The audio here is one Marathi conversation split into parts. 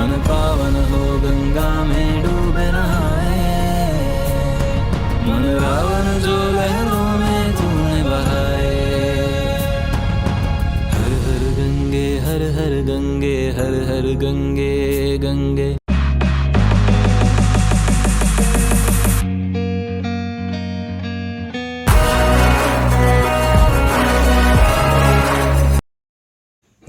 मन पावन हो गंगा में डूबे नहाए। मन रावण जो लहरों में तूने बहाए। हर हर गंगे हर हर गंगे हर हर गंगे गंगे।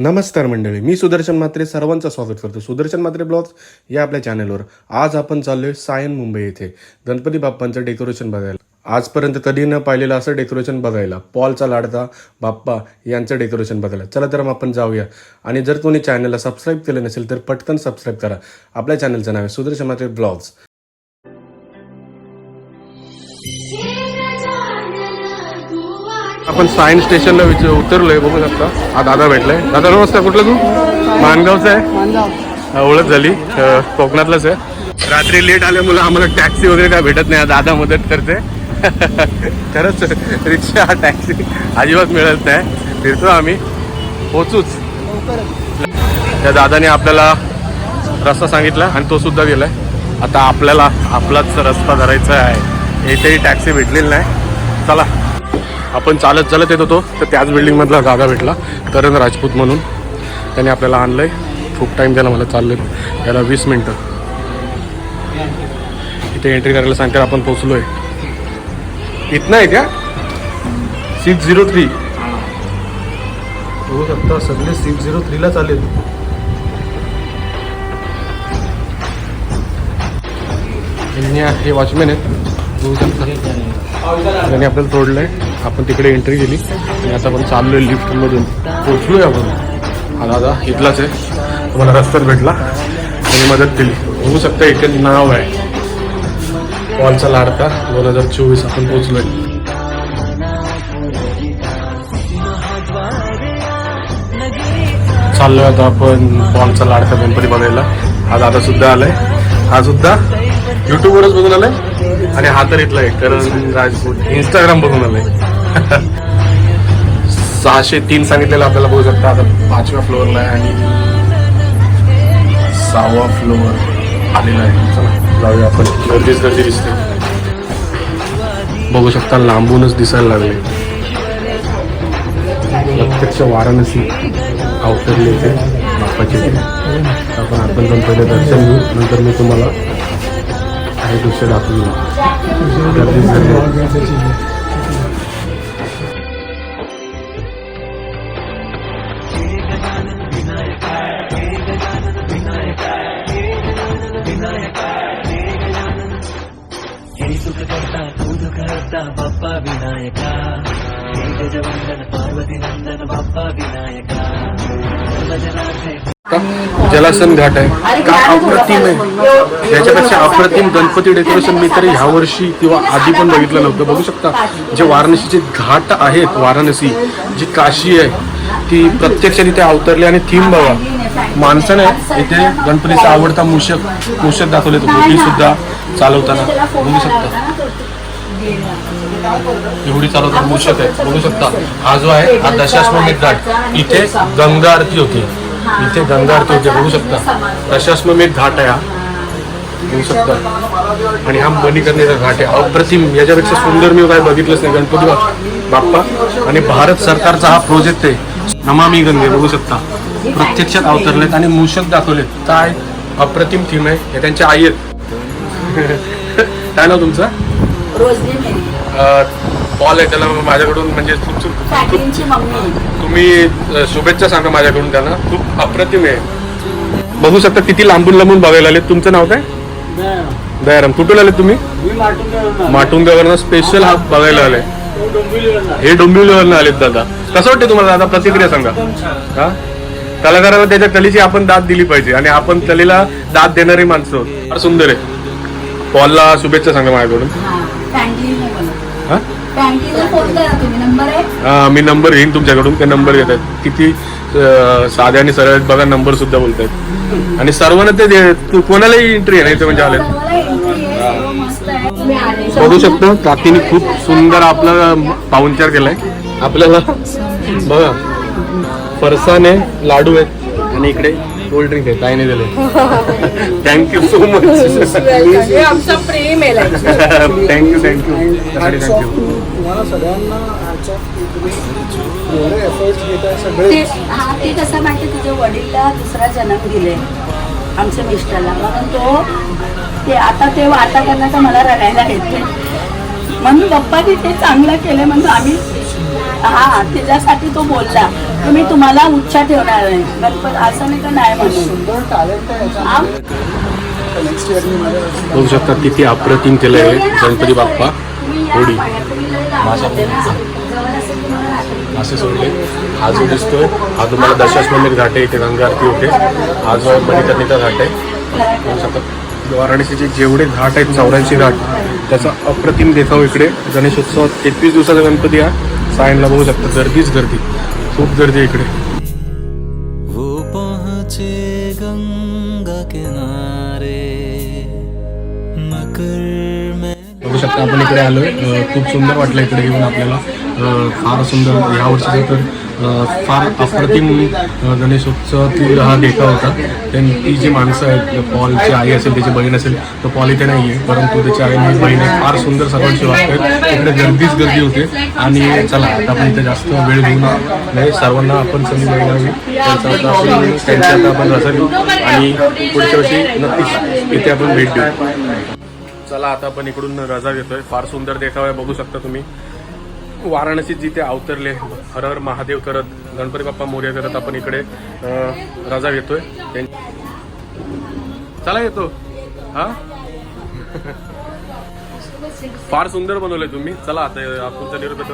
नमस्कार मंडळी मी सुदर्शन मात्रे सर्वांचं स्वागत करतो. सुदर्शन मात्रे ब्लॉग्स या आपल्या चॅनलवर. आज आपण चाललोय सायन मुंबई येथे. गणपती बाप्पांचं डेकोरेशन बघायला. आजपर्यंत कधी न पाहिलेलं असं डेकोरेशन बघायला. पॉलचा लाडता बाप्पा यांचं डेकोरेशन बघायला. चला तर मग आपण जाऊया. आणि जर कोणी चॅनलला सबस्क्राईब केलं नसेल तर पटकन सबस्क्राईब करा. आपल्या चॅनलचं नाव आहे सुदर्शन मात्रे ब्लॉग्स. आपण सायन्स स्टेशनला विच- उतरलोय बघू शकता. हा दादा भेटलाय. दादा नमस्कार कुठलं तू? मानगावचा आहे? ओळख झाली. कोकणातलाच आहे. रात्री लेट आल्यामुळे आम्हाला टॅक्सी वगैरे काय भेटत नाही. हा दादा मदत करते खरंच रिक्षा टॅक्सी अजिबात मिळत नाही. फिरतो आम्ही. पोचूच. त्या दादाने आपल्याला रस्ता सांगितला आणि तो सुद्धा गेलाय. आता आपल्याला आपलाच रस्ता धरायचा आहे. इथेही टॅक्सी भेटलेली नाही. चला. आपण चालत चालत येत होतो तर त्याच बिल्डिंग मधला दादा भेटला. करण राजपूत म्हणून. त्याने आपल्याला आणलंय. खूप टाइम झाला मला चाललंय. त्याला वीस मिनटं. इथे एंट्री करायला सांगतात आपण पोचलोय इथनं आहे का सिक्स झिरो थ्री बघू शकता सगळे सिक्स झिरो थ्रीला चालेल हे वॉचमॅन आहेत. बघू शकता त्याने आपल्याला तोडलंय. आपण तिकडे एंट्री केली. आणि आता आपण चाललोय लिफ्ट मधून. आहे आपण. हा दादा इथलाच आहे. तुम्हाला रस्त्यात भेटला. आणि मदत केली. होऊ शकतं इथे नाव आहे. कॉलचा लाडका. दोन हजार चोवीस आपण पोचलोय. चाललोय आता आपण कॉलचा लाडका गणपती बघायला. हा दादा सुद्धा आलाय. हा सुद्धा युट्यूबवरच बघून आलाय. आणि हा तर इथला आहे. करण राजपूत. इंस्टाग्राम बघून आलाय. सहाशे तीन सांगितलेलं आपल्याला बघू शकता. आता पाचव्या फ्लोअरला आहे आणि सहावा फ्लोअर आलेला आहे. चला जाऊया आपण. गर्दीच गर्दी दिसते. बघू शकता लांबूनच दिसायला लागले. प्रत्यक्ष वाराणसी अवतरले होते बापाचे आपण आपण पण पहिले दर्शन घेऊ. नंतर मी तुम्हाला काही दृश्य दाखवून गर्दीच गर्दी. जलासन घाट आहे. का अप्रतिम आहे? याच्यापेक्षा अप्रतिम गणपती डेकोरेशन मी तरी ह्या वर्षी किंवा आधी पण बघितलं नव्हतं. बघू शकता जे वाराणसीचे घाट आहेत वाराणसी जी काशी आहे ती प्रत्यक्ष तिथे अवतरली आणि थीम बघा. माणसाने इथे गणपतीचा आवडता मूषक मूषक दाखवले होती सुद्धा चालवताना. बघू शकता. एवढी चालवत मूषक आहे बघू शकता. हा जो आहे हा दशाश्वमेध घाट इथे गंगा आरती होती. इथे गंगा आरती होती बघू शकता. दशाश्वमेध घाट आहे हा. बघू शकता. आणि हा मणिकर्णीचा घाट आहे. अप्रतिम याच्यापेक्षा सुंदर मी काय बघितलंच नाही. गणपती बाप्पा आणि भारत सरकारचा हा प्रोजेक्ट आहे. नमामी गंगे बघू शकता. प्रत्यक्षात अवतरलेत आणि मूषक दाखवलेत. काय अप्रतिम थीम आहे हे त्यांच्या आई आहेत. काय नाव तुमचं? रोजली पॉल आहे त्याला माझ्याकडून म्हणजे खूप खूप- तुम्ही शुभेच्छा सांगा माझ्याकडून त्यांना. खूप अप्रतिम आहे. बघू शकता किती लांबून लांबून बघायला आले तुमचं नाव काय? दयाराम. कुठून आले तुम्ही? माटुंग्यावरनं स्पेशल हा बघायला आले. हे डोंबिवलीवरनं आलेत दादा. कसं वाटतं तुम्हाला दादा? प्रतिक्रिया सांगा. हा? कलाकाराला त्याच्या कलेची आपण दाद दिली पाहिजे आणि आपण कलेला दाद देणारी माणसं. सुंदर आहे. पॉलला शुभेच्छा सांगा माझ्याकडून. फोन करा तुम्ही नंबर आहे हा, मी नंबर घेईन तुमच्याकडून ते नंबर घेत आहेत किती अं, साधे आणि सरळ आहेत बघा नंबर सुद्धा बोलतायत आणि सर्वांना ते दे- तू- कोणालाही एंट्री आहे ना इथे म्हणजे आले सर्वाला entry आहे, सर्व मस्त आहे. आले. बघू शकतो काकीने खूप सुंदर आपला पाहुणचार केलाय आपल्याला बघा फरसाने लाडू आहेत आणि इकडे कोल्ड ड्रिंक आहे ताईने दिले थँक्यू सो मच हे आमचं प्रेम आहे. थँक्यू थँक्यू थँक्यू तुम्हाला सगळ्यांना सगळे. हा ते कसं माहिती तुझ्या वडीलला दुसरा जन्म दिले आमच्या मिस्टरला. म्हणून तो ते आता ते वाटा करण्याचा मला रडायला येते म्हणून पप्पाने ते चांगलं केलं म्हणून आम्ही हा त्याच्यासाठी तो बोलला की मी तुम्हाला उच्चा ठेवणार आहे. गणपत असं नाही का नाही म्हणून सुंदर टॅलेंट आहे आम- याच्यामध्ये नेक्स्ट इयर मी माझ्या बघू शकता किती अप्रतिम केलं आहे गणपती बाप्पा. होडी. असे सोडले. हा जो दिसतोय हा तुम्हाला दशाश्वमेध घाट आहे इथे गंगा आरती होते. हा जो मणिकर्णिका घाट आहे बघू शकता वाराणसीचे जेवढे घाट आहेत चौऱ्याऐंशी घाट त्याचा अप्रतिम देखाव इकडे. गणेशोत्सवात एकवीस दिवसाचा गणपती हा. सायनला बघू शकता गर्दीच गर्दी. खूप गर्दी इकडे. बघू शकता आपण इकडे आलोय. खूप सुंदर वाटलं इकडे येऊन आपल्याला. फार सुंदर. या वर्षीचं तर फार अप्रतिम गणेशोत्सवातील हा डेटा होता. त्यां- ती जी माणसं आहेत पॉलची आई असेल त्याची बहीण असेल तर पॉल इथे नाही आहे परंतु त्याची आई आणि बहीण आहे फार सुंदर सर्वांशी आहे इकडे गर्दीच गर्दी होते. आणि चला आता आपण इथे जास्त वेळ घेऊन नाही सर्वांना आपण संधी मिळावी त्यांचा आता आपण त्यांच्या आता आपण रसा घेऊ आणि पुढच्या वर्षी नक्कीच इथे आपण भेट देऊ. चला आता आपण इकडून रजा घेतोय. फार सुंदर देखावा आहे बघू शकता तुम्ही. वाराणसीत जिथे अवतरले हर हर महादेव करत गणपती बाप्पा मोर्या करत आपण इकडे रजा घेतोय त्यां- चला येतो. हा? फार सुंदर बनवलंय तुम्ही. चला आता आपण निरोप येतो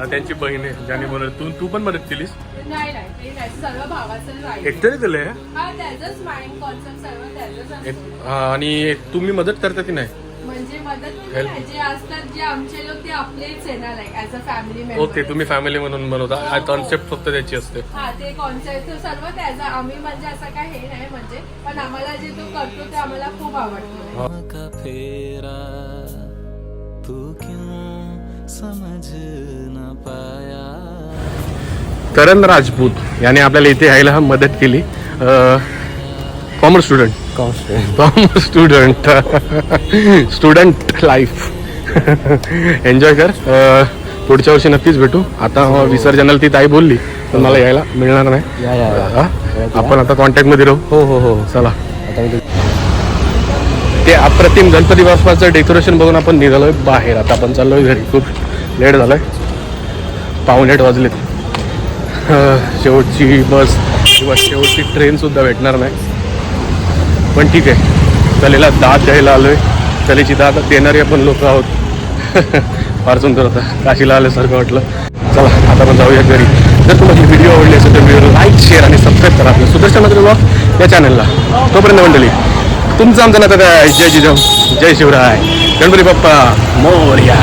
अं, त्यांची बहीण आहे ज्याने बनवलं तू तू पण मदत केलीस? नाही नाही ते नाही. सर्व भावाचं राहील एकतरी दिलंय हा त्याचंच माइंड कॉन्सेप्ट सर्व त्याचंच असतं. एक- हा, आणि तुम्ही मदत करता की नाही? म्हणजे मदत Help. जे असतात जे आमचे लोक ते आपलेच आहे ना like as a family member okay तुम्ही फॅमिली म्हणून बनवता. कॉन्सेप्ट फक्त त्याची असते. हा ते कॉन्सेप्ट सर्व त्याचा आम्ही म्हणजे असं काय हे नाही म्हणजे पण आम्हाला जे तो करतो ते आम्हाला खूप आवडतो. का फेरा? तू क्यों समझ न पाया? करण राजपूत याने आपल्याला इथे यायला मदत केली. Commerce student student student life enjoy कर. अ, पुढच्या वर्षी नक्कीच भेटू. आता विसर्जनाला ती ताई बोलली पण मला यायला मिळणार नाही. हा? आपण आता कॉन्टॅक्टमध्ये राहू. हो हो हो. चला. ते अप्रतिम गणपती बाप्पाचं डेकोरेशन बघून आपण निघालोय बाहेर. आता आपण चाललोय घरी. खूप लेट झालोय. आठ वाजलेत. शेवटची बस किंवा शेवटची ट्रेन सुद्धा भेटणार नाही. पण ठीक आहे. कलेला दाद द्यायला आलो आहे कलेची दाद देणारे आपण लोक आहोत. फार सुंदर होता. काशीला आल्यासारखं वाटलं. चला आता आपण जाऊया घरी. जर तुम्हाला ही व्हिडिओ आवडली असेल तर व्हिडिओ लाईक शेअर आणि सबस्क्राईब करा. आपल्या सुदर्शन ब्लॉग या चॅनलला तोपर्यंत मंडळी तुमचं आमचं नातं काय जय जिजाऊ जय शिवराय. गणपती बाप्पा मोर्या.